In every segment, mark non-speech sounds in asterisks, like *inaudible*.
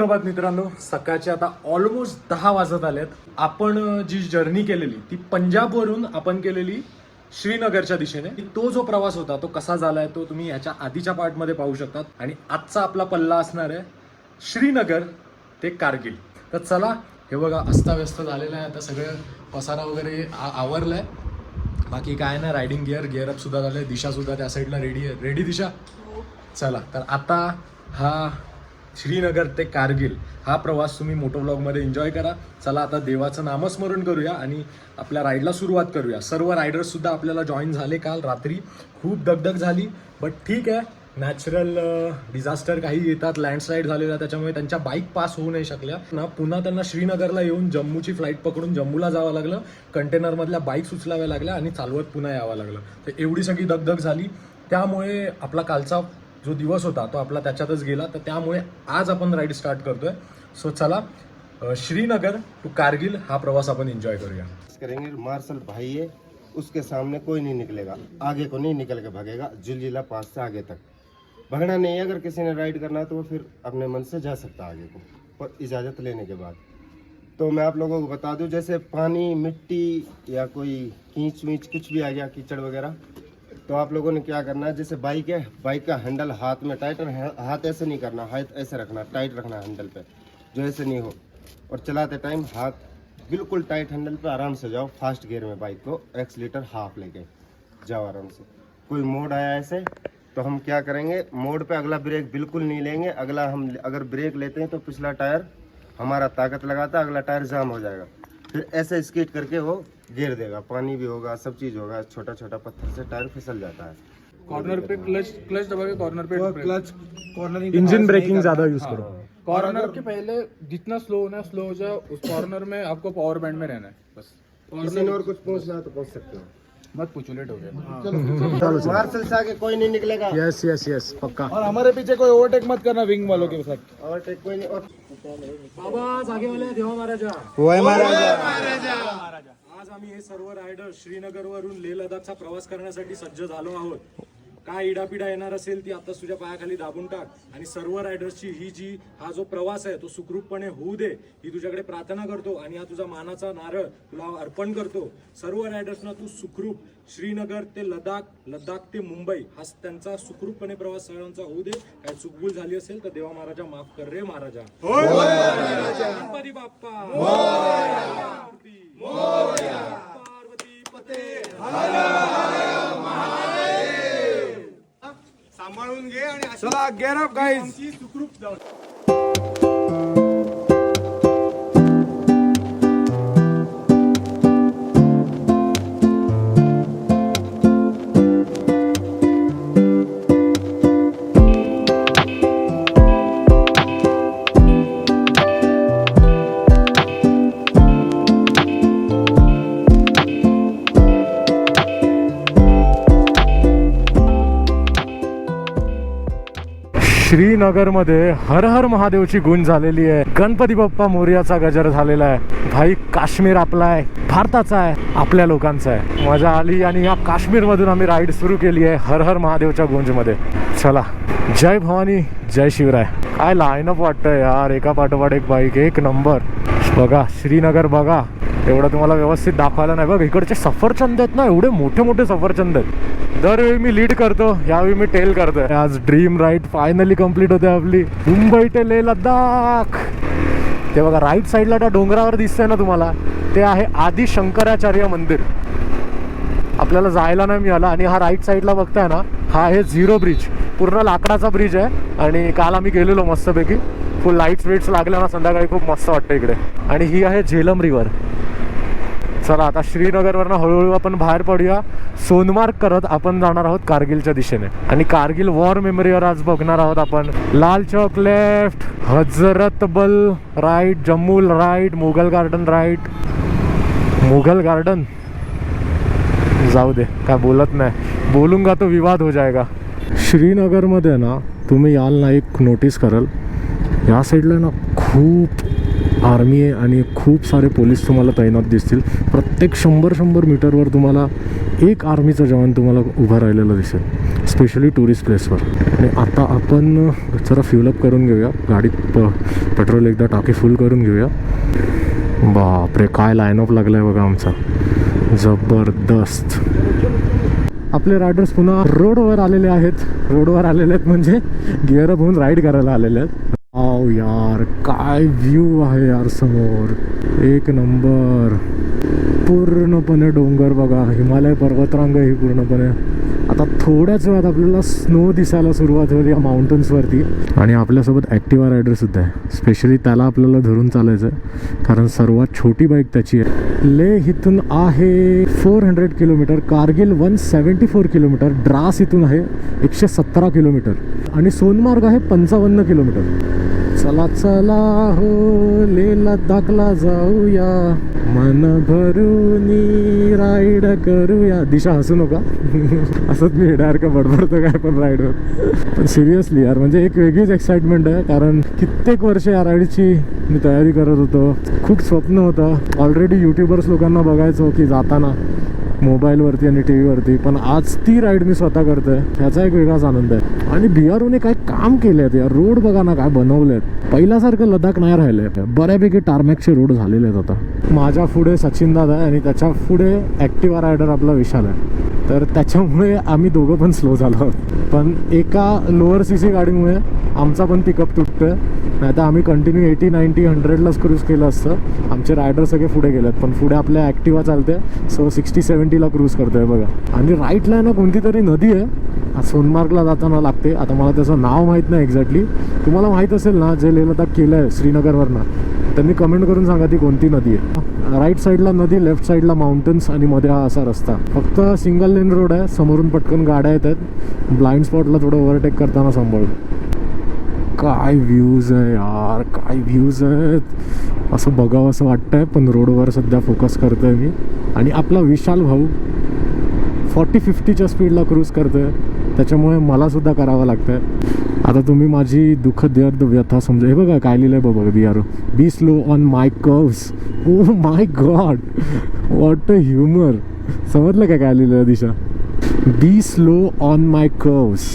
सुप्रभात मित्रांनो. सकाळचे आता ऑलमोस्ट दहा वाजत आलेत. आपण जी जर्नी केलेली ती पंजाबवरून आपण केलेली श्रीनगरच्या दिशेने. तो जो प्रवास होता तो कसा झालाय तो तुम्ही ह्याच्या आधीच्या पार्टमध्ये पाहू शकतात. आणि आजचा आपला पल्ला असणार आहे श्रीनगर ते कारगिल. तर चला हे बघा अस्ताव्यस्त झालेलं आहे. आता सगळं पसारा वगैरे आ- आवरलाय. बाकी काय नाही रायडिंग गिअर गिअरअप सुद्धा झालंय. दिशा सुद्धा त्या साईडला रेडी आहे. रेडी दिशा? चला तर आता हा श्रीनगर ते कारगिल हा प्रवास तुम्ही मोटो ब्लॉगमध्ये एन्जॉय करा. चला आता देवाचं नामस्मरण करूया आणि आपल्या राईडला सुरुवात करूया. सर्व रायडर्ससुद्धा आपल्याला जॉईन झाले काल रात्री. खूप दगदग झाली बट ठीक आहे. नॅचरल डिझास्टर काही येतात. लँडस्लाईड झालेला त्याच्यामुळे त्यांच्या बाईक पास होऊ नाही शकल्या. ना पुन्हा त्यांना श्रीनगरला येऊन जम्मूची फ्लाईट पकडून जम्मूला जावं लागलं. कंटेनरमधल्या बाईक उचलाव्या लागल्या आणि चालवत पुन्हा यावं लागलं. तर एवढी सगळी दगदग झाली. त्यामुळे आपला कालचा जो दिवस होता तो आपला त्याच्यातच गेला. तर त्यामुळे आज आपण राईड स्टार्ट करतोय. सो चला श्रीनगर टू कारगिल हा प्रवास आपण एन्जॉय करूया. करेंगे. मार्शल भाई है उसके सामने कोई नहीं निकलेगा. आगे को नहीं निकल के भागेगा. जुलजिला पास से आगे तक. भगना नहीं है अगर किसी ने राइड करना है तो वो फिर अपने मन से जा सकता आगे को पर इजाज़त लेने के बाद. तो मैं आप लोगों को बता दूं जैसे पानी मिट्टी या कोई कींच वींच कुछ भी आ गया कीचड़ वगैरह तो आप लोगों ने क्या करना है? जैसे बाइक है बाइक का हैंडल हाथ में टाइट हाथ ऐसे नहीं करना हाथ ऐसे रखना टाइट रखना हैंडल पे, जो ऐसे नहीं हो। और चलाते टाइम हाथ बिल्कुल टाइट हैंडल पे आराम से जाओ फास्ट गियर में बाइक को एक्सलीटर हाफ़ लेके जाओ आराम से। कोई मोड आया ऐसे तो हम क्या करेंगे? मोड पे अगला ब्रेक बिल्कुल नहीं लेंगे, अगला हम अगर ब्रेक लेते हैं तो पिछला टायर हमारा ताकत लगाता अगला टायर जाम हो जाएगा। फिर ऐसे स्कीट करके वो गिर देगा पानी भी होगा सब चीज़ होगा छोटा छोटा पत्थर से टायर फिसल जाता है। कॉर्नर पे क्लच क्लच दबा के कॉर्नर पे क्लच कॉर्नर इंजिन ब्रेकिंग ज़्यादा यूज़ करो। कॉर्नर के पहले जितना स्लो होना स्लो हो जाए उस कॉर्नर में आपको पावर बैंड में रहना है बस। किसी ने और कुछ पूछना है तो पूछ सकते हो। मत पूछो लेट हो गया। मार्शल से आगे कोई नहीं निकलेगा। येस येस येस पक्का। और हमारे पीछे कोई ओवरटेक मत करना विंग वालों के साथ। ओवरटेक कोई नहीं और बाबा जागेवाले देवा महाराजा। वय महाराजा। आज आम्ही हे सर्व रायडर श्रीनगर वरून लेह लडाखचा प्रवास करण्यासाठी सज्ज झालो आहोत. काय इडापिडा येणार असेल ती आता तुझ्या पायाखाली दाबून टाक. आणि सर्व रायडर्सची ही जी हा जो प्रवास आहे तो सुखरूपपणे होऊ दे ही तुझ्याकडे प्रार्थना करतो आणि हा तुझा मानाचा नारळ तुला अर्पण करतो. सर्व रायडर्सना तू सुखरूप श्रीनगर ते लडाख लडाख ते मुंबई हा त्यांचा सुखरूपपणे प्रवास सगळ्यांचा होऊ दे. काय चुकभूल झाली असेल तर देवा महाराजा माफ कर रे महाराजा. गणपती बाप्पा. पार्वती पते सांभाळून घे आणि चला गेट अप गाइस सुखरूप जाऊ श्रीनगरमध्ये हर हर महादेवची गुंज झालेली आहे. गणपती बाप्पा मोर्याचा गजर झालेला आहे. भाई काश्मीर आपला आहे. भारताचा आहे. आपल्या लोकांचा आहे. मजा आली आणि या काश्मीरमधून आम्ही राईड सुरू केली आहे हर हर महादेवच्या गुंजमध्ये. चला. जय भवानी जय शिवराय. काय लाईनअप वाटतंय यार. एका पाठोपाठ एक बाईक एक नंबर बघा श्रीनगर बघा. एवढं तुम्हाला व्यवस्थित दाखवायला नाही बघ. इकडचे सफरचंद आहेत ना एवढे मोठे मोठे सफरचंद आहेत. दरवेळी मी लीड करतो यावेळी मी टेल करतोय. आज ड्रीम राईड फायनली कंप्लीट होते आपली. मुंबई ते लेह लद्दाख. ते बघा राईट साईडला त्या डोंगरावर दिसतंय ना तुम्हाला ते आहे आदि शंकराचार्य मंदिर. आपल्याला जायला नाही मिळालं. आणि हा राईट साईडला बघताय ना हा आहे झिरो ब्रिज पूर्ण लाकडाचा ब्रिज आहे. आणि काल आम्ही गेलेलो मस्तपैकी. फुल लाईट्स वेट्स लागल्या ना संध्याकाळी खूप मस्त वाटतं इकडे. आणि ही आहे झेलम रिवर चला आता श्रीनगरवरनं हळूहळू आपण बाहेर पडूया. सोनमार्ग करत आपण जाणार आहोत कारगिलच्या दिशेने. आणि कारगिल वॉर मेमरीवर आज बघणार आहोत आपण. Lal Chowk left Hazratbal right जम्मूल right Mughal garden right Mughal garden जाऊ दे काय बोलत नाही. बोलूंगा तो विवाद हो जाएगा श्रीनगरमध्ये ना तुम्ही याल ना एक नोटीस कराल. या साईडला ना खूप आर्मी आहे आणि खूप सारे पोलीस तुम्हाला तैनात दिसतील. प्रत्येक शंभर शंभर मीटरवर तुम्हाला एक आर्मीचा जवान तुम्हाला उभा राहिलेला दिसेल स्पेशली टुरिस्ट प्लेसवर आणि आता आपण जरा फ्युलअप करून घेऊया. गाडीत प पेट्रोल एकदा टाकी फुल करून घेऊया. बापरे काय लाईनअप लागला आहे बघा आमचा. जबरदस्त. आपले रायडर्स पुन्हा रोडवर आलेले आहेत. रोडवर आलेले आहेत म्हणजे गिअरअप होऊन राईड करायला आलेले आहेत. आव यार काय व्ह्यू आहे यार समोर? एक नंबर पूर्णपणे डोंगर बघा. हिमालय पर्वतरांग आहे ही पूर्णपणे आता थोड्याच वेळात आपल्याला स्नो दिसायला सुरुवात होईल या माउंटन्सवरती आणि आपल्यासोबत ॲक्टिवा रायडरसुद्धा आहे. स्पेशली त्याला आपल्याला धरून चालायचं आहे कारण सर्वात छोटी बाईक त्याची आहे. लेह इथून आहे four hundred kilometre Kargil one seventy four kilometre Drass इथून आहे एकशे सतरा किलोमीटर आणि सोनमार्ग आहे पंचावन्न किलोमीटर चला चला हो ले लद्दाखला जाऊया. मन भरून राईड करूया. दिशा हसू नका. *laughs* असंच मी डायरेक्ट बडबडतो काय पण राईडवर पण सिरियसली यार म्हणजे एक वेगळीच एक्साइटमेंट आहे कारण कित्येक वर्ष या राईडची मी तयारी करत होतो. खूप स्वप्न होतं. ऑलरेडी यूट्यूबर्स लोकांना बघायचो हो की जाताना. मोबाईलवरती आणि टी व्हीवरती पण आज ती राईड मी स्वतः करतोय ह्याचा एक वेगळाच आनंद आहे. आणि बिहारने काय काम केले आहेत या? रोड बघा ना काय बनवले आहेत पहिल्यासारखं लडाख नाही राहिले बऱ्यापैकी टार्मॅकचे रोड झालेले आहेत आता. माझ्या पुढे सचिन दादा आहे आणि त्याच्या पुढे ॲक्टिवा रायडर आपला विशाल आहे. तर त्याच्यामुळे आम्ही दोघं पण स्लो झालो आहोत. पण एका लोअर सी सी गाडीमुळे आमचा पण पिकअप तुटतोय. नाही तर आम्ही कंटिन्यू एटी नाईन्टी हंड्रेडलाच क्रूज केलं असतं. आमचे रायडर सगळे पुढे गेलेत पण पुढे आपल्या ॲक्टिवा चालते सो सिक्स्टी सेवन्टीला क्रूज करतोय बघा. आणि राईटला आहे ना कोणती तरी नदी आहे. सोनमार्गला जाताना लागते. आता मला त्याचं नाव माहीत नाही एक्झॅक्टली तुम्हाला माहीत असेल ना जे लेह लडाख केलं आहे श्रीनगरवरनं त्यांनी कमेंट करून सांगा ती कोणती नदी आहे. राईट साईडला नदी लेफ्ट साईडला माउंटन्स आणि मध्ये हा असा रस्ता. फक्त सिंगल लेन रोड आहे. समोरून पटकन गाड्या येत आहेत ब्लाइंड स्पॉटला थोडं ओव्हरटेक करताना सांभाळून काय व्ह्यूज आहे यार काय व्ह्यूज आहेत? असं बघावं असं वाटतं आहे पण रोडवर सध्या फोकस करतो आहे मी. आणि आपला विशाल भाऊ फॉर्टी फिफ्टीच्या स्पीडला क्रूज करतोय. त्याच्यामुळे मलासुद्धा करावं लागतं आहे आता तुम्ही माझी दुःख दर्द व्यथा समजा हे बघा काय लिहिलं आहे बघा B R B slow on my curves oh my god what a humour समजलं काय काय लिहिलं दिशा? Be slow on my curves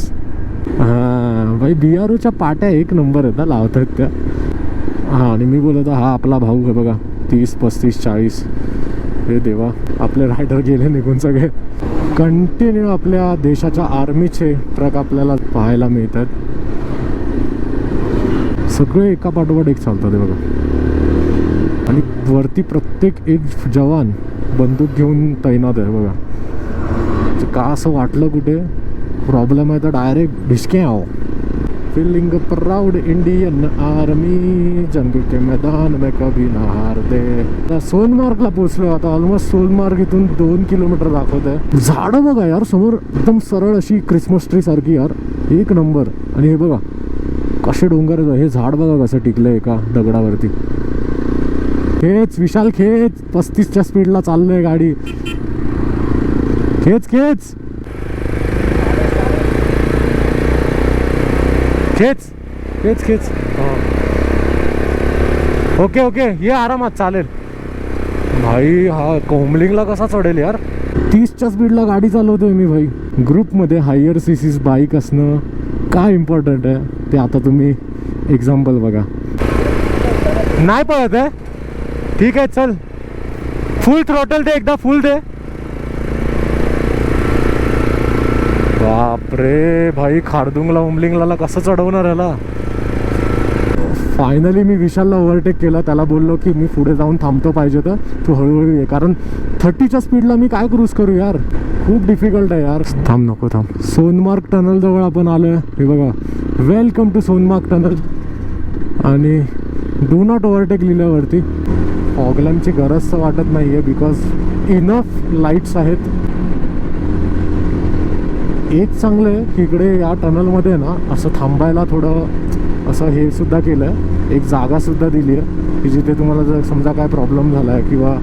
हां भाई बी आर ओच्या पाट्या एक नंबर आहेत ना लावतात त्या. हां आणि मी बोलतो हा आपला भाऊ आहे बघा तीस पस्तीस चाळीस. हे देवा आपले रायडर गेले निघून सगळे. कंटिन्यू आपल्या देशाच्या आर्मीचे ट्रक आपल्याला पाहायला मिळतात. सगळे एका पाठोपाठ एक चालतात हे बघा. आणि वरती प्रत्येक एक जवान बंदूक घेऊन तैनात आहे बघा. का असं वाटलं कुठे? प्रॉब्लेम आहे तर डायरेक्ट ढिसके आहो. फीलिंग प्राउड इंडियन आर्मी जंग के मैदान में कभी ना हारते आता सोनमार्गला पोहोचलो आता. ऑलमोस्ट सोनमार्ग इथून दोन किलोमीटर दाखवत आहे झाडं बघा यार समोर एकदम सरळ अशी क्रिसमस ट्री सारखी यार. एक नंबर आणि हे बघा कसे डोंगर हे झाड बघा कसं टिकलंय एका दगडावरती. खेच विशाल खेच. पस्तीसच्या स्पीडला चाललंय गाडी. खेच खेच. खेच खेच खेच. ओके ओके ये आरामात चालेल. भाई हा कोंबलिंगला कसा चढेल यार? तीसच्या स्पीडला गाडी चालवतोय मी भाई. ग्रुपमध्ये हायर सी सीस बाईक असणं काय इम्पॉर्टंट आहे? ते आता तुम्ही एक्झाम्पल बघा. नाही पळत आहे ठीक आहे चल. फुल थ्रॉटल दे एकदा फुल दे. रे भाई खारदुंगला उमलिंगला कसं चढवणार याला? फायनली मी विशालला ओव्हरटेक केलं. त्याला बोललो की मी पुढे जाऊन थांबतो पाहिजे तर. तू हळूहळू ये. कारण थर्टीच्या स्पीडला मी काय क्रूज करू यार? खूप डिफिकल्ट आहे यार. थांब नको थांब. सोनमार्ग टनलजवळ आपण आलो आहे हे बघा. वेलकम टू सोनमार्ग टनल आणि डू नॉट ओव्हरटेक लिहिल्यावरती. ऑगलॅमची गरज तर वाटत नाही आहे बिकॉज इनफ लाईट्स आहेत. एक चांगलं आहे की इकडे या टनलमध्ये ना असं थांबायला थोडं असं हे सुद्धा केलं आहे एक जागासुद्धा दिली आहे की जिथे तुम्हाला जर समजा काय प्रॉब्लेम झाला आहे किंवा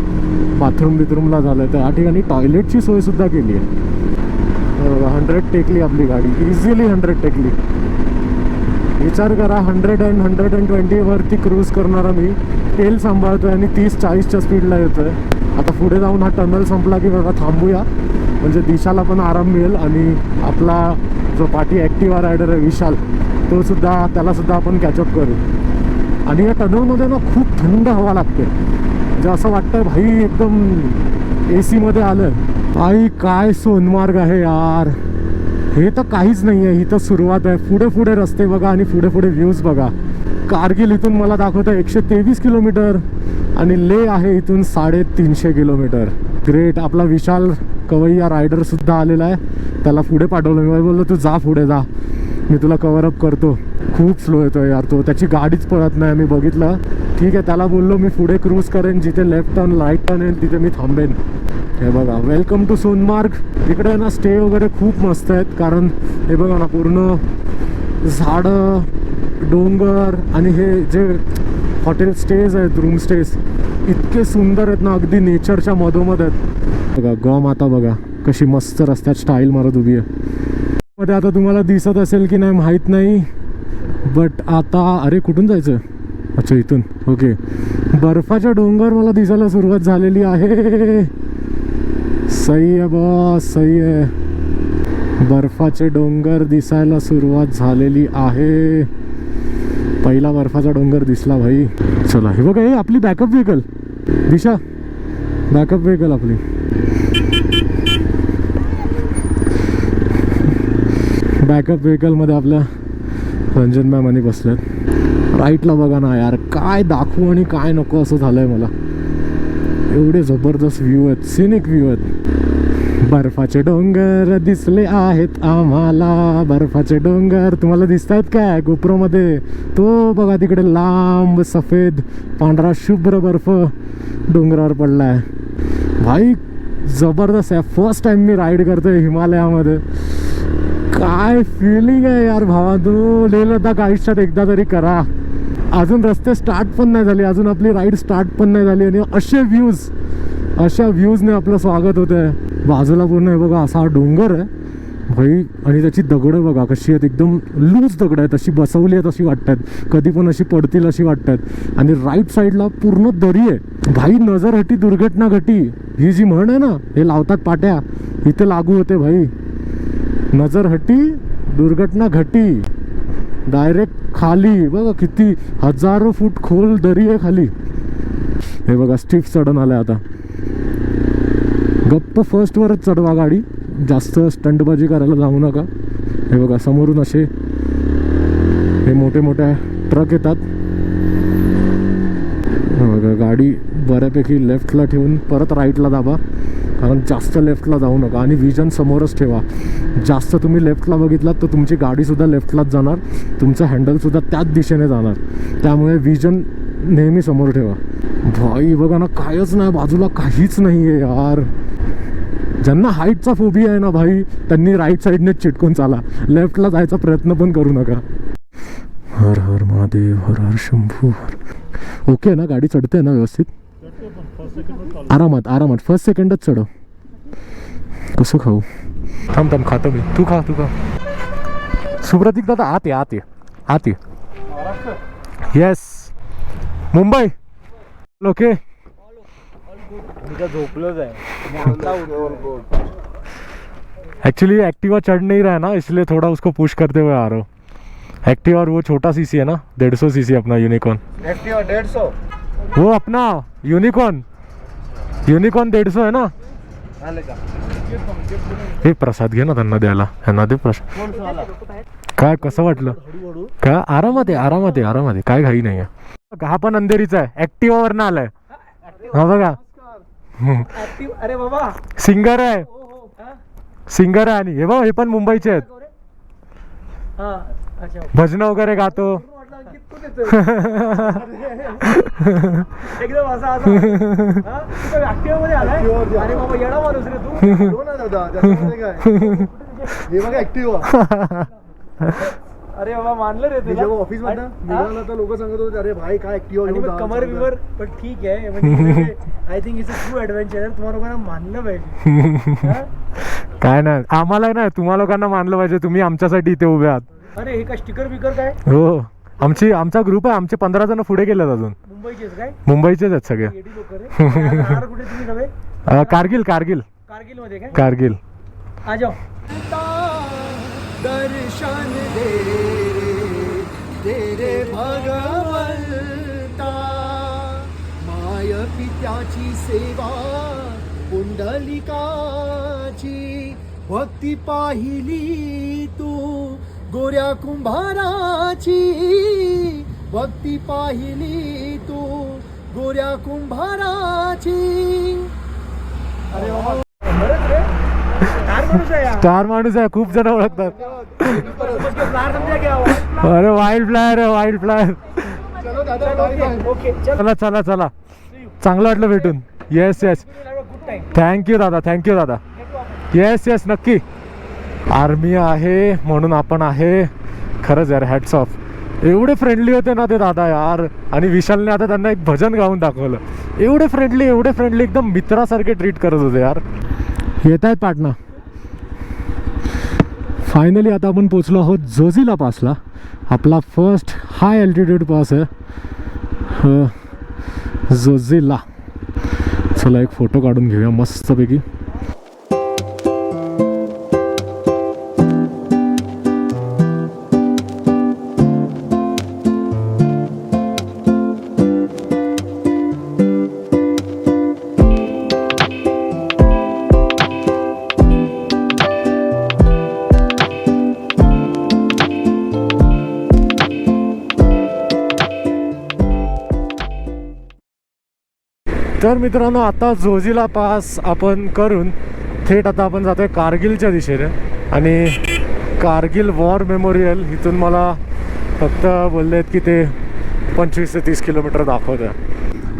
बाथरूम बिथरूमला झालं आहे तर या ठिकाणी टॉयलेटची सोयसुद्धा केली आहे. हंड्रेड टेकली आपली गाडी इझिली हंड्रेड टेकली. विचार करा हंड्रेड अँड हंड्रेड अँड ट्वेंटीवरती क्रूज करणारा मी तेल सांभाळतोय आणि तीस चाळीसच्या स्पीडला येतोय. आता पुढे जाऊन हा टनल संपला की बघा थांबूया. म्हणजे दिशाला पण आराम मिळेल आणि आपला जो पाठी ॲक्टिवा रायडर आहे विशाल तो सुद्धा त्याला सुद्धा आपण कॅचअप करू. आणि या टनलमध्ये ना खूप थंड हवा लागते. म्हणजे असं वाटतं भाई एकदम ए सीमध्ये आलं. आई काय सोनमार्ग आहे यार. हे तर काहीच नाही आहे ही तर सुरुवात आहे. पुढे पुढे रस्ते बघा आणि पुढे पुढे व्ह्यूज बघा. कारगिल इथून मला दाखवतं एकशे तेवीस किलोमीटर आणि ले आहे इथून साडेतीनशे किलोमीटर. ग्रेट आपला विशाल कवैया रायडर सुद्धा आलेला आहे. त्याला पुढे पाठवलं. मी बोललो तू जा पुढे जा. मी तुला कवरअप करतो. खूप स्लो येतोय यार तो. त्याची गाडीच पळत नाही. मी बघितलं. ठीक आहे त्याला बोललो मी पुढे क्रूज करेन. जिथे लेफ्ट टर्न राईट टर्न येईल तिथे मी थांबेन. हे बघा वेलकम टू सोनमार्ग इकडे ना स्टे वगैरे खूप मस्त आहेत. कारण हे बघा ना पूर्ण झाडं डोंगर आणि हे जे हॉटेल स्टेज आहेत रूम स्टेज इतके सुंदर आहेत ना अगदी नेचरच्या मधोमध आहेत. बघा गॉ माता बघा कशी मस्त रस्त्यात स्टाईल मारत उभी आहे. मध्ये आता तुम्हाला दिसत असेल की नाही माहीत नाही बट आता अरे कुठून जायचं? अच्छा इथून. ओके बर्फाच्या डोंगर मला दिसायला सुरुवात झालेली आहे. सही आहे बॉस सही आहे. बर्फाचे डोंगर दिसायला सुरुवात झालेली आहे. पहिला बर्फाचा डोंगर दिसला भाई. चला हे बघा हे आपली backup vehicle Disha backup vehicle आपली. बॅकअप व्हेकलमध्ये आपल्या रंजन मॅम आणि बसल्यात राईटला बघा ना यार काय दाखवू आणि काय नको असं झालंय मला. एवढे जबरदस्त व्ह्यू आहेत सिनिक व्ह्यू आहेत. बर्फाचे डोंगर दिसले आहेत आम्हाला. बर्फाचे डोंगर तुम्हाला दिसत आहेत काय? गोप्रोमध्ये. तो बघा तिकडे लांब सफेद पांढरा शुभ्र बर्फ डोंगरावर पडला आहे भाई जबरदस्त आहे. फर्स्ट टाइम मी राईड करतोय हिमालयामध्ये. काय फिलिंग आहे यार भावा तू लेह लडाख आयुष्यात एकदा तरी करा. अजून रस्ते स्टार्ट पण नाही झाले. अजून आपली राईड स्टार्ट पण नाही झाली. आणि असे व्ह्यूज अशा व्ह्यूजने आपलं स्वागत होतं आहे बाजूला पूर्ण हे बघा असा हा डोंगर आहे. भाई आणि त्याची दगडं बघा कशी आहेत. एकदम लूज दगड आहेत. अशी बसवली आहेत अशी वाटतात. कधी पण अशी पडतील अशी वाटतात. आणि राईट साईडला पूर्ण दरी आहे. भाई नजर हटी दुर्घटना घटी. ही जी म्हण आहे ना हे लावतात पाट्या. इथे लागू होते भाई. नजर हटी दुर्घटना घटी. डायरेक्ट खाली. बघा किती हजारो फूट खोल दरी आहे खाली. हे बघा स्टीफ चढण आलंय आता. गप्प फर्स्टवरच चढवा गाडी. जास्त स्टंटबाजी करायला जाऊ नका. हे बघा समोरून असे हे मोठे मोठे ट्रक येतात. हे बघा गाडी बऱ्यापैकी लेफ्टला ठेवून परत राईटला दाबा. कारण जास्त लेफ्टला जाऊ नका. आणि विजन समोरच ठेवा. जास्त तुम्ही लेफ्टला बघितलात तर तुमची गाडीसुद्धा लेफ्टलाच जाणार. तुमचं हँडलसुद्धा त्याच दिशेने जाणार. त्यामुळे विजन नेहमी समोर ठेवा. भाई बघा ना कायच नाही. बाजूला काहीच नाही आहे यार. ज्यांना हाईटचा फोबी आहे ना भाई त्यांनी राईट साईडनेच चिटकून चाला. लेफ्टला जायचा प्रयत्न पण करू नका. हर हर महादेव हर हर शंभू हर. ओके ना गाडी चढते ना व्यवस्थित? आरामात आरामात. फर्स्ट सेकंडच चढव. कसं खाऊ? थांब थांब खातो मी. तू खा तू खा. सुप्रतीक दादा आत ये आत ये. आत ये. येस मुंबई. ओके झोपलोच आहे. एक्चुअली एक्टिवा चढ़ नहीं रहा है ना इसलिए थोड़ा उसको पुश करते हुए आ रहा हूँ। एक्टिवा और वो छोटा सीसी है ना डेढ़ सौ सीसी अपना यूनिकॉर्न एक्टिवा डेढ़ सौ? वो अपना यूनिकॉर्न यूनिकॉर्न डेढ़ सौ है ना। हे प्रसाद घे ना त्यांना द्यायला ह्यांना दे प्रसाद। काय कसं वाटलं? का आरामात आहे आरामात आहे आरामात आहे काय घाई नाही आहे। हा पण अंधेरीचा आहे ऍक्टिवावर ना आलाय. हा बघा. अरे बाबा. सिंगर आहे. सिंगर आहे आणि हे बघ हे पण मुंबईचे आहेत. हा अच्छा. भजन वगैरे गातो. एकदम असा असा. ऍक्टिव्हमध्ये आलाय? अरे बाबा येडा माणूस रे तू. हे बघा ऍक्टिव्ह *laughs* अरे बाबा मानलं रे मी तुला. जेव्हा ऑफिसमध्ये? निघाला तर लोक सांगत होते अरे भाई काय ऍक्टिव्ह आणि मग कमर बिमर पण ठीक आहे म्हणजे I think it's a true adventure तुम्हाला लोकांना मानलं पाहिजे. *laughs* हा? काय नाही आम्हाला नाही तुम्हा लोकांना मानलं पाहिजे तुम्ही आमच्यासाठी इथे उभे आहात. अरे हे काय स्टिकर बिकर काय? हो आमची आमचा ग्रुप आहे आमचे पंधरा जण पुढे गेलेत अजून. मुंबईचेच काय? मुंबईचेच आहेत सगळे. एडी लोक रे. राहणार कुठे तुम्ही सगळे? *laughs* अं, कारगिल कारगिल. कारगिलमध्ये काय? कारगिल. आ जाओ. दर्शन दे दे रे भगवंता. माय पित्याची सेवा पुंडलिकाची भक्ती पाहिली तू. गोऱ्या कुंभाराची भक्ती पाहिली तू. गोऱ्या कुंभाराची. अरे वा. कार माणूस आहे यार. चार माणूस आहे खूप जण ओळखतात? अरे वाईल्ड फ्लायर आहे वाईल्ड फ्लायर चलो दादा चलो, बाय बाय ओके ओके चल. चला चला चला. चांगलं वाटलं भेटून. येस येस थँक्यू दादा थँक्यू दादा. येस येस नक्की. आर्मी आहे म्हणून आपण आहे. खरंच यार हॅट्स ऑफ एवढे फ्रेंडली होते ना ते दादा यार. आणि विशालने आता त्यांना एक भजन गाऊन दाखवलं. एवढे फ्रेंडली एवढे फ्रेंडली एकदम मित्रासारखे ट्रीट करत होते यार. येत आहेत पाटणा. फायनली आता आपण पोचलो आहोत जोझिला पासला आपला फर्स्ट हाय अल्टिट्यूड पास आहे. अ, जोझिला. चला एक फोटो काढून घेऊया मस्तपैकी. मित्रांनो आता जोजिला पास आपण करून थेट आता आपण जातोय कारगिलच्या दिशेने. आणि कारगिल वॉर मेमोरियल इथून मला फक्त बोलले आहेत की ते पंचवीस ते तीस किलोमीटर दाखवत आहे.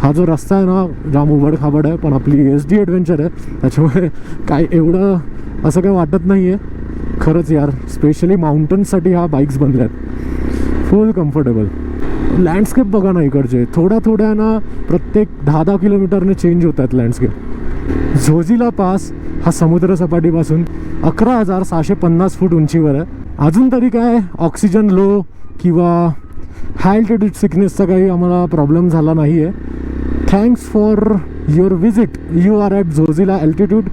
हा जो रस्ता आहे ना जाम उबड खाबड आहे पण आपली एस डी ॲडव्हेंचर आहे. त्याच्यामुळे काय एवढं असं काही वाटत नाही आहे खरंच यार स्पेशली माउंटन्ससाठी हा बाईक्स बनल्या आहेत फुल कम्फर्टेबल लँडस्केप बघा ना इकडचे. थोड्या थोड्या ना प्रत्येक दहा दहा किलोमीटरने चेंज होत आहेत लँडस्केप झोजिला पास हा समुद्रसपाटीपासून अकरा हजार सहाशे पन्नास फूट उंचीवर आहे. अजून तरी काय ऑक्सिजन लो किंवा हाय अल्टिट्यूड सिकनेसचा काही आम्हाला प्रॉब्लेम झाला नाही आहे thanks for your visit you are at Zojila altitude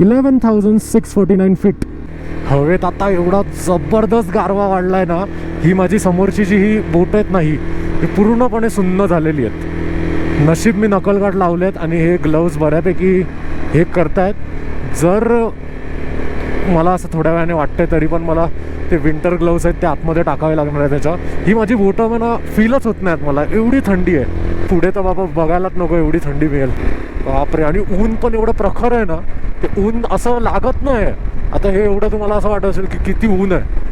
eleven thousand six forty nine feet हवेत आता एवढा जबरदस्त गारवा वाढलाय ना ही माझी समोरची जी ही बोट आहेत ना ही पूर्णपणे सुन्न झालेली आहेत. नशीब मी नकलगाठ आहेत आणि हे ग्लव्ज बऱ्यापैकी हे करतायत. जर मला असं थोड्या वेळाने वाटतंय तरी पण मला ते विंटर ग्लव्ज आहेत ते आतमध्ये टाकावे लागणार आहे त्याच्या. ही माझी बोटं मला फीलच होत नाहीत मला. एवढी थंडी आहे. पुढे तर बाबा बघायलाच नको एवढी थंडी मिळेल. बापरे आणि ऊन पण एवढं प्रखर आहे ना ते ऊन असं लागत नाही आता हे एवढं तुम्हाला असं वाटत असेल की किती ऊन आहे.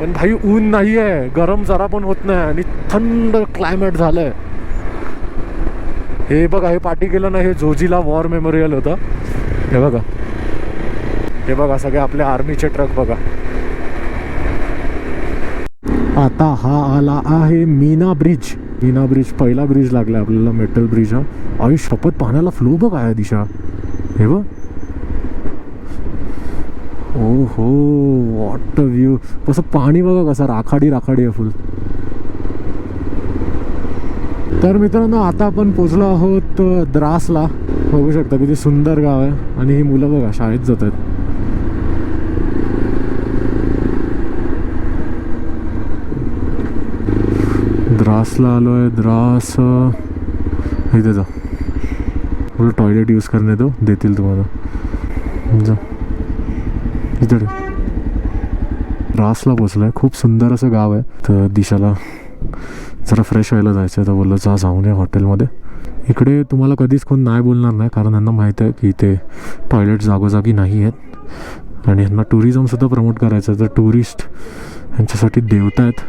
पण भाई ऊन नाही आहे. गरम जरा पण होत नाही आणि थंड क्लायमेट झालं आहे हे बघा हे पाठी केलं ना हे जोजिला वॉर मेमोरियल होतं. हे बघा. हे बघा सगळे आपले आर्मीचे ट्रक बघा. आता हा आला आहे मीना ब्रिज मीना ब्रिज पहिला ब्रिज लागला आपल्याला मेटल ब्रिज हा. आई शपथ पाहण्याला फ्लो बघा आहे दिशा. हे बघ. ओ हो वॉट व्ह्यू कसं पाणी बघा कसं राखाडी राखाडी आहे फुल तर मित्रांनो आता आपण पोचलो आहोत द्रासला. बघू शकता किती सुंदर गाव आहे. आणि ही मुलं बघा शाळेत जात आहेत. द्रासला आलो आहे द्रास इथे जा. मला टॉयलेट यूज करणे तो देतील तुम्हाला. जा. इथे रासला पोचलं आहे खूप सुंदर असं गाव आहे. तर दिशाला जरा फ्रेश व्हायला जायचं आहे तर बोललं जा जाऊन या हॉटेलमध्ये इकडे तुम्हाला कधीच कोण नाही बोलणार नाही कारण यांना माहीत आहे की इथे टॉयलेट जागोजागी नाही आहेत. आणि यांना टुरिझमसुद्धा प्रमोट करायचं आहे तर टुरिस्ट यांच्यासाठी देवता आहेत.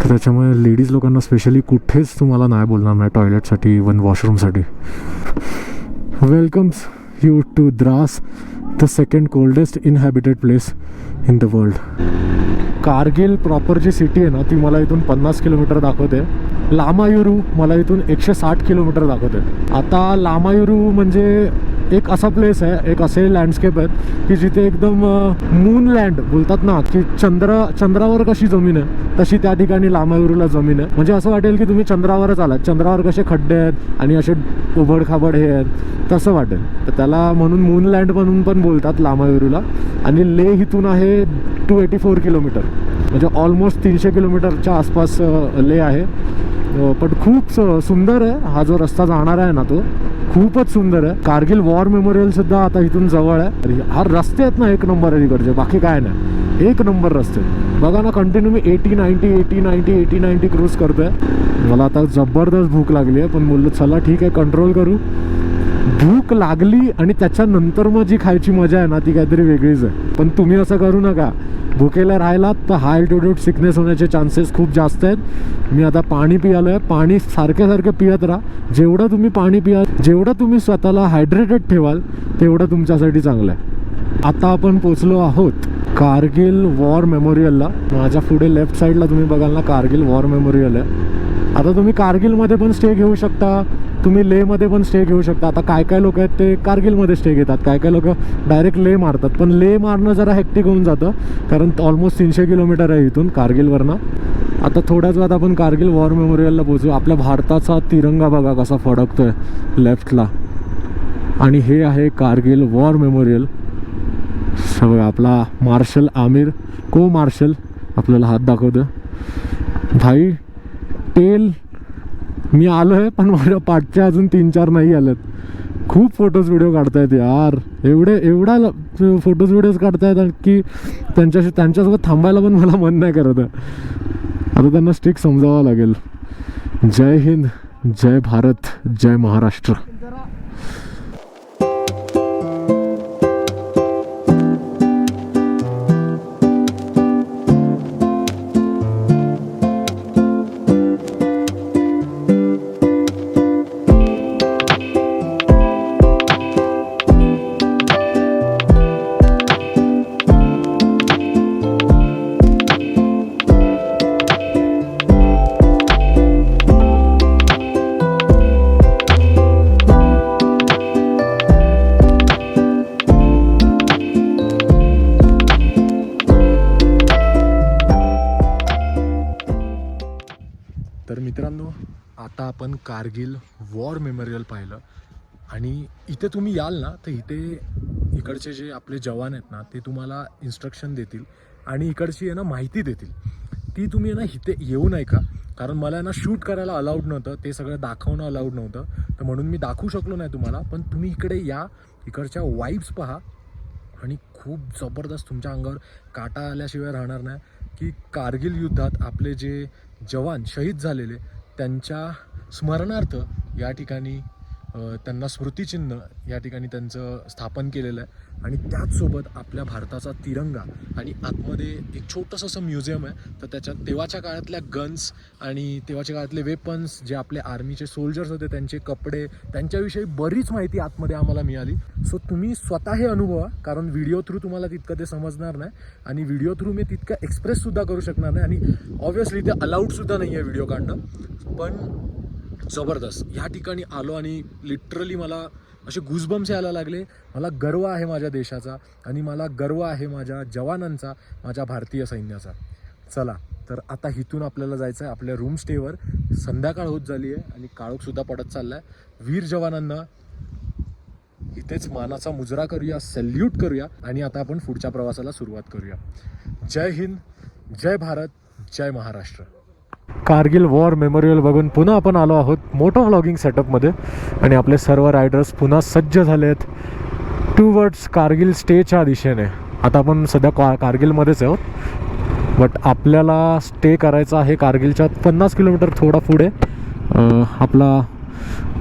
तर त्याच्यामुळे लेडीज लोकांना स्पेशली कुठेच तुम्हाला नाही बोलणार नाही टॉयलेटसाठी even वॉशरूमसाठी welcomes you to Drass the second coldest inhabited place in the world Kargil proper G city आहे ना ती मला इथून पन्नास किलोमीटर दाखवते. लामायुरू मला इथून एकशे साठ किलोमीटर दाखवते. आता लामायुरू म्हणजे एक असा प्लेस आहे एक असे लँडस्केप आहेत की जिथे एकदम मून लँड बोलतात ना की चंद्र चंद्रावर कशी जमीन आहे तशी त्या ठिकाणी लामायुरूला जमीन आहे. म्हणजे असं वाटेल की तुम्ही चंद्रावरच आलात. चंद्रावर कसे खड्डे आहेत आणि असे उबडखाबड हे आहेत तसं वाटेल. तर त्याला म्हणून मून लँड म्हणून पण बोलतात लामायुरूला. आणि ले इथून आहे टू एटी फोर किलोमीटर म्हणजे ऑलमोस्ट तीनशे किलोमीटरच्या आसपास ले आहे. पण खूप सुंदर आहे. हा जो रस्ता जाणार आहे ना तो खूपच सुंदर आहे. कारगिल वॉर मेमोरियल सुद्धा आता इथून जवळ आहे. हा रस्ते आहेत ना एक नंबर आहे इकडचे. बाकी काय नाही. एक नंबर रस्ते. बघा ना कंटिन्यू मी eighty ninety eighty ninety eighty ninety cruise करतोय. मला आता जबरदस्त भूक लागली आहे पण बोललो चला ठीक आहे कंट्रोल करू. भूक लागली आणि त्याच्यानंतर मग जी खायची मजा आहे ना ती काहीतरी वेगळीच आहे. पण तुम्ही असं करू नका. भुकेला राहिलात तर हाय अल्टिट्यूड सिकनेस होण्याचे चान्सेस खूप जास्त आहेत. मी आता पाणी पियालो आहे पाणी सारखे सारखे पियत राहा. जेवढं तुम्ही पाणी पिया जेवढं तुम्ही स्वतःला हायड्रेटेड ठेवाल तेवढं तुमच्यासाठी चांगलं आहे. आता आपण पोचलो आहोत कारगिल वॉर मेमोरियलला माझ्या पुढे लेफ्ट साईडला तुम्ही बघाल ना कारगिल वॉर मेमोरियल आहे. आता तुम्ही कारगिलमध्ये पण स्टे घेऊ शकता. तुम्ही लेमध्ये पण स्टे घेऊ शकता. आता काय काय लोक आहेत ते कारगिलमध्ये स्टे घेतात. काय काय लोक डायरेक्ट ले मारतात. पण ले मारणं जरा हॅक्टिक होऊन जातं. कारण ऑलमोस्ट तीनशे किलोमीटर आहे इथून कारगिलवरनं. आता थोड्याच वेळात आपण कारगिल वॉर मेमोरियलला पोचू आपल्या भारताचा तिरंगा बघा कसा फडकतोय लेफ्टला आणि हे आहे कारगिल वॉर मेमोरियल बघा आपला मार्शल आमिर को मार्शल आपल्याला हात दाखवतं भाई टेल मी आलो आहे पण माझ्या पाठच्या अजून तीन चार नाही आलेत खूप फोटोज व्हिडिओ काढतायत यार. एवढे एवढा फोटोज व्हिडिओज काढतायत की त्यांच्याशी त्यांच्यासोबत थांबायला पण मला मन नाही करत आहे. आता त्यांना स्टिक समजावं लागेल. जय हिंद जय भारत जय महाराष्ट्र. कारगिल वॉर मेमोरियल पाहिलं. आणि इथे तुम्ही याल ना तर इथे इकडचे जे आपले जवान आहेत ना ते तुम्हाला इन्स्ट्रक्शन देतील आणि इकडची आहे ना माहिती देतील. ती तुम्ही आहे ना इथे येऊ नये का? कारण मला आहे ना शूट करायला अलाउड नव्हतं ते सगळं दाखवणं अलाउड नव्हतं. तर म्हणून मी दाखवू शकलो नाही तुम्हाला पण तुम्ही इकडे या इकडच्या वाईब्स पहा. आणि खूप जबरदस्त तुमच्या अंगावर काटा आल्याशिवाय राहणार नाही की कारगिल युद्धात आपले जे जवान शहीद झालेले त्यांच्या स्मरणार्थ या ठिकाणी त्यांना स्मृतिचिन्ह या ठिकाणी त्यांचं स्थापन केलेलं आहे. आणि त्याचसोबत आपल्या भारताचा तिरंगा आणि आतमध्ये एक छोटंसं असं म्युझियम आहे. तर त्याच्यात तेव्हाच्या काळातल्या गन्स आणि तेव्हाच्या काळातले वेपन्स जे आपले आर्मीचे सोल्जर्स होते त्यांचे कपडे त्यांच्याविषयी बरीच माहिती आतमध्ये आम्हाला मिळाली. सो तुम्ही स्वतः हे अनुभवा कारण व्हिडिओ थ्रू तुम्हाला तितकं ते समजणार नाही. आणि व्हिडिओ थ्रू मी तितकं एक्सप्रेससुद्धा करू शकणार नाही. आणि ऑब्व्हियसली ते अलाउडसुद्धा नाही आहे व्हिडिओ काढणं. पण जबरदस्त. ह्या ठिकाणी आलो आणि लिटरली मला असे गुजबम्स यायला लागले. मला गर्व आहे माझ्या देशाचा आणि मला गर्व आहे माझ्या जवानांचा माझ्या भारतीय सैन्याचा. चला तर आता इथून आपल्याला जायचं आहे आपल्या रूम स्टेवर संध्याकाळ होत झाली आहे आणि काळोखसुद्धा पडत चालला आहे वीर जवानांना इथेच मानाचा मुजरा करूया सॅल्यूट करूया आणि आता आपण पुढच्या प्रवासाला सुरुवात करूया. जय हिंद जय भारत जय महाराष्ट्र. कारगिल वॉर मेमोरियल बघून पुन्हा आपण आलो आहोत मोठं व्लॉगिंग सेटअपमध्ये. आणि आपले सर्व रायडर्स पुन्हा सज्ज झाले आहेत टू वर्ड्स कारगिल स्टेच्या दिशेने. आता आपण सध्या का कारगिलमध्येच आहोत. बट आपल्याला स्टे करायचा आहे कारगिलच्या पन्नास किलोमीटर थोडा पुढे. आपला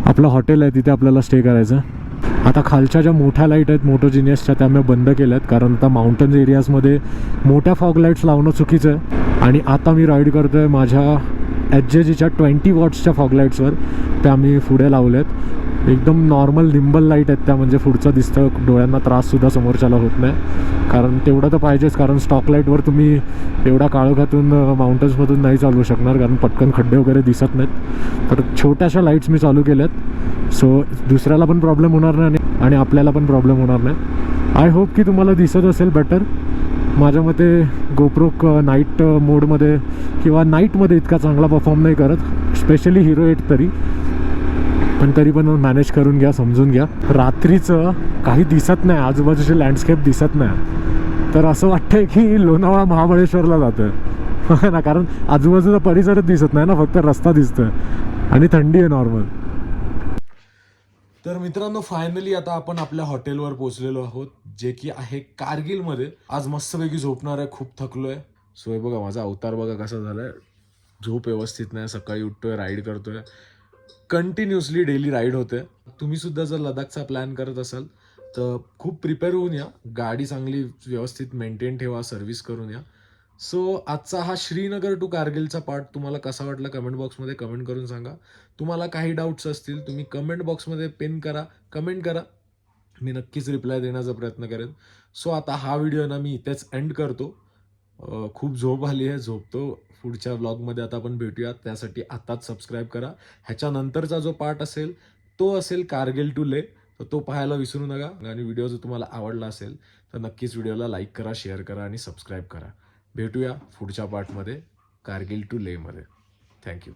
आपलं हॉटेल आहे तिथे आपल्याला स्टे करायचं. आहे. आता खालच्या ज्या मोठ्या लाइट आहेत मोटोजिनियसच्या त्या मी बंद केल्या आहेत कारण आता माउंटन्स एरियाजमध्ये मोठ्या फॉग लाईट्स लावणं चुकीचं आहे. आणि आता मी राईड करतो आहे माझ्या एच जे जीच्या ट्वेंटी वॉट्सच्या फॉग लाईट्सवर त्या मी पुढे लावल्यात. एकदम नॉर्मल निंबल लाइट आहेत त्या. म्हणजे पुढचं दिसतं डोळ्यांना त्राससुद्धा समोरच्याला होत नाही. कारण तेवढं तर पाहिजेच कारण स्टॉक लाईटवर तुम्ही एवढ्या काळोखातून माउंटन्समधून नाही चालवू शकणार कारण पटकन खड्डे वगैरे दिसत नाहीत. तर छोट्याशा लाईट्स मी चालू केल्यात. सो दुसऱ्याला पण प्रॉब्लेम होणार नाही आणि- आपल्याला पण प्रॉब्लेम होणार नाही. आय होप की तुम्हाला दिसत असेल बेटर माझ्या मते गोप्रोक नाईट मोडमध्ये किंवा नाईटमध्ये इतका चांगला परफॉर्म नाही करत. स्पेशली हिरो एट तरी. पण तरी पण मॅनेज करून घ्या समजून घ्या. रात्रीचं काही दिसत नाही आजूबाजूचे लँडस्केप दिसत नाही. तर असं वाटतंय की लोणावळा महाबळेश्वरला जातं ना कारण आजूबाजूचा परिसरच दिसत नाही ना फक्त रस्ता दिसतोय. आणि थंडी आहे नॉर्मल तर मित्रांनो फायनली आता आपण आपल्या हॉटेलवर पोहोचलेलो आहोत जे की आहे कारगिलमध्ये. आज मस्तपैकी झोपणार आहे खूप थकलोय. सो हे बघा माझा अवतार बघा कसा झालाय. झोप व्यवस्थित नाही सकाळी उठतोय राईड करतोय. कंटिन्युअसली डेली राईड होते. तुम्ही सुद्धा जर लडाखचा प्लॅन करत असाल तर खूप प्रिपेअर होऊन या. गाडी चांगली व्यवस्थित मेंटेन ठेवा सर्व्हिस करून या. सो आजचा हा श्रीनगर टू कारगिलचा पार्ट तुम्हाला कसा वाटला कमेंट बॉक्समध्ये कमेंट करून सांगा. तुम्हाला काही डाऊट्स असतील तुम्ही कमेंट बॉक्समध्ये पिन करा कमेंट करा. मी नक्कीच रिप्लाय देण्याचा प्रयत्न करेन. सो आता हा व्हिडिओ ना मी इथेच एंड करतो. खूप झोप आली आहे झोपतो पुढच्या व्लॉगमध्ये आता आपण भेटूया त्यासाठी आत्ताच सबस्क्राईब करा. ह्याच्यानंतरचा जो पार्ट असेल तो असेल कारगिल टू ले. तर तो पाहायला विसरू नका. आणि व्हिडिओ जर तुम्हाला आवडला असेल तर नक्कीच व्हिडिओला लाईक करा शेअर करा आणि सबस्क्राईब करा. भेटूया पुढच्या पार्टमध्ये कारगिल टू लेमध्ये थँक्यू